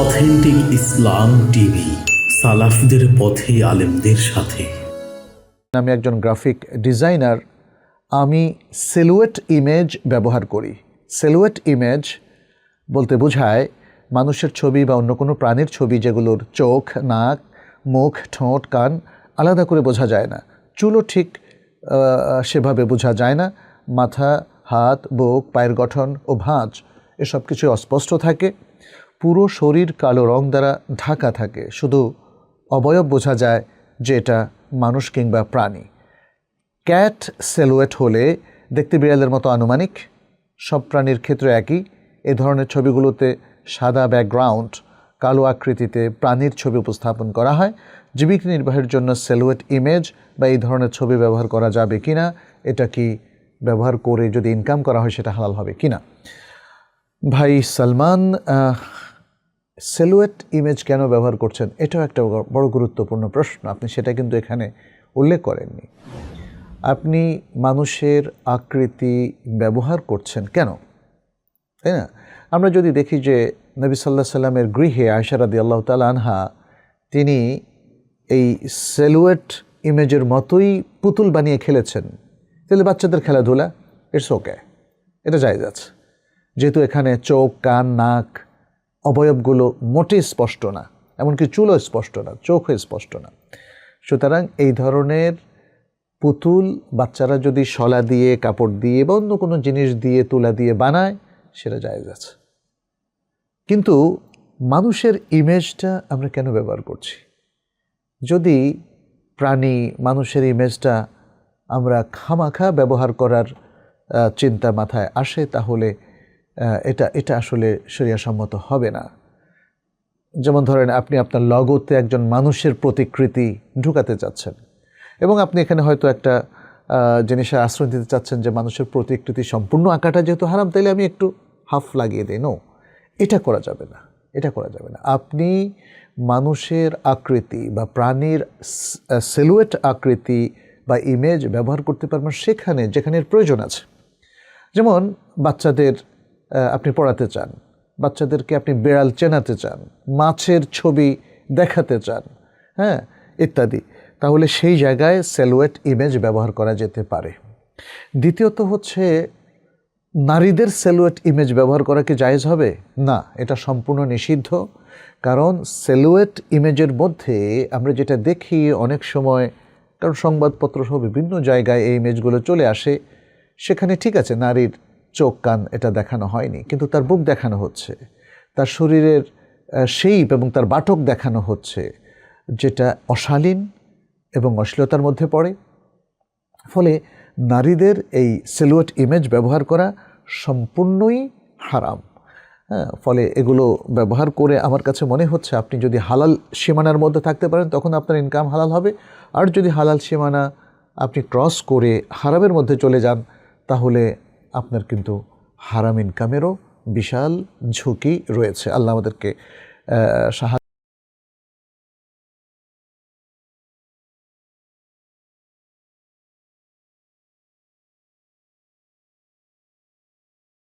Authentic ইসলাম TV, সালাফদের পথে আলেমদের সাথে। আমি একজন গ্রাফিক ডিজাইনার। আমি সেলুয়েট ইমেজ ব্যবহার করি। সেলুয়েট ইমেজ বলতে বোঝায় মানুষের ছবি বা অন্য কোনো প্রাণীর ছবি যেগুলোর চোখ, নাক, মুখ, ঠোঁট, কান আলাদা করে বোঝা যায় না। চুলও ঠিক সেভাবে বোঝা যায় না। মাথা, হাত, বুক, পায়ের গঠন ও ভাঁজ, এসব কিছু অস্পষ্ট থাকে। পুরো শরীর কালো রং দ্বারা ঢাকা থাকে। শুধু অবয়ব বোঝা যায় যে এটা মানুষ কিংবা প্রাণী। ক্যাট সেলুয়েট হলে দেখতে বিড়ালের মতো আনুমানিক। সব প্রাণীর ক্ষেত্রে একই। এ ধরনের ছবিগুলোতে সাদা ব্যাকগ্রাউন্ড, কালো আকৃতিতে প্রাণীর ছবি উপস্থাপন করা হয়। জীবিকা নির্বাহের জন্য সেলুয়েট ইমেজ বা এই ধরনের ছবি ব্যবহার করা যাবে কিনা, এটা কি ব্যবহার করে যদি ইনকাম করা হয় সেটা হালাল হবে কি না ভাই সালমান সেলুয়েট ইমেজ কেন ব্যবহার করছেন? এটাও একটা বড় গুরুত্বপূর্ণ প্রশ্ন। আপনি সেটা কিন্তু এখানে উল্লেখ করেননি। আপনি মানুষের আকৃতি ব্যবহার করছেন কেন? তাই না? আমরা যদি দেখি যে নবী সাল্লাহ সাল্লামের গৃহে আয়সারাদি আল্লাহ তাল আনহা, তিনি এই সেলুয়েট ইমেজের মতোই পুতুল বানিয়ে খেলেছেন। তাহলে বাচ্চাদের খেলাধুলা ইটস ওকে এটা জায়জ আছে। যেহেতু এখানে চোখ, কান, নাক অবয়বগুলো মোটেই স্পষ্ট না, এমনকি চুলও স্পষ্ট না, চোখও স্পষ্ট না। সুতরাং এই ধরনের পুতুল বাচ্চারা যদি শলা দিয়ে, কাপড় দিয়ে বা অন্য কোনো জিনিস দিয়ে, তুলা দিয়ে বানায়, সেটা জায়েজ আছে। কিন্তু মানুষের ইমেজটা আমরা কেন ব্যবহার করছি? যদি প্রাণী মানুষের ইমেজটা আমরা খামাখা ব্যবহার করার চিন্তা মাথায় আসে, তাহলে এটা এটা আসলে শরিয়াসম্মত হবে না। যেমন ধরেন আপনি আপনার লগোতে একজন মানুষের প্রতিকৃতি ঢুকাতে চাচ্ছেন এবং আপনি এখানে হয়তো একটা জিনিসের আশ্রয় দিতে চাচ্ছেন যে মানুষের প্রতিকৃতি সম্পূর্ণ আঁকাটা যেহেতু হারাম, তাইলে আমি একটু হাফ লাগিয়ে দিই। নো এটা করা যাবে না, এটা করা যাবে না। আপনি মানুষের আকৃতি বা প্রাণীর সেলুয়েট আকৃতি বা ইমেজ ব্যবহার করতে পারবেন সেখানে, যেখানে প্রয়োজন আছে। যেমন বাচ্চাদের আপনি পড়াতে চান, বাচ্চাদেরকে আপনি বেড়াল চেনাতে চান, মাছের ছবি দেখাতে চান হ্যাঁ ইত্যাদি, তাহলে সেই জায়গায় সেলুয়েট ইমেজ ব্যবহার করা যেতে পারে। দ্বিতীয়ত হচ্ছে, নারীদের সেলুয়েট ইমেজ ব্যবহার করা কি জায়েজ হবে? না, এটা সম্পূর্ণ নিষিদ্ধ, কারণ সেলুয়েট ইমেজের মধ্যে আমরা যেটা দেখি অনেক সময়, কারণ সংবাদপত্র সহ বিভিন্ন জায়গায় এই ইমেজগুলো চলে আসে, সেখানে ঠিক আছে, নারীর চোখ কান এটা দেখানো হয়নি, কিন্তু তার বুক দেখানো হচ্ছে। তার শরীরের শেপ এবং তার বাটক দেখানো হচ্ছে, যেটা অশালীন এবং অশ্লীলতার মধ্যে পড়ে। ফলে নারীদের এই সেলুয়েট ইমেজ ব্যবহার করা সম্পূর্ণই হারাম। হ্যাঁ ফলে এগুলো ব্যবহার করে আমার কাছে মনে হচ্ছে আপনি যদি হালাল সীমানার মধ্যে থাকতে পারেন, তখন আপনার ইনকাম হালাল হবে। আর যদি হালাল সীমানা আপনি ক্রস করে হারামের মধ্যে চলে যান, তাহলে আপনার কিন্তু হারাম ইনকামেরও বিশাল ঝুঁকি রয়েছে। আল্লাহ আমাদেরকে সাহায্য